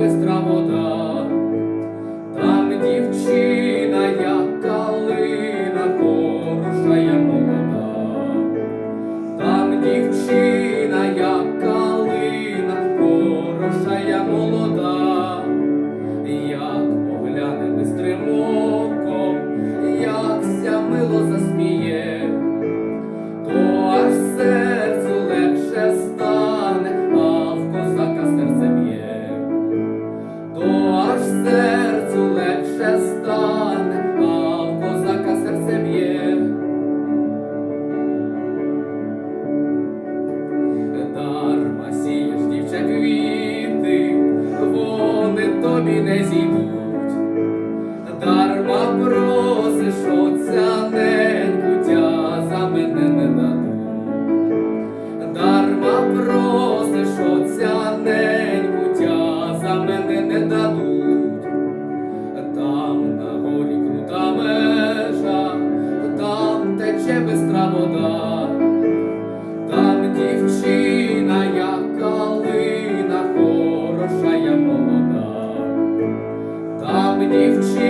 бистра вода, там дівчина, як калина, хороша молода, там дівчина, як калина, хороша молода, стане, а в козака серце б'є. Дарма сієш, дівча, квіти, вони тобі не зійдуть. Дарма просиш отця неньку, тя за мене не дадуть. Молода. Там дівчина, як калина,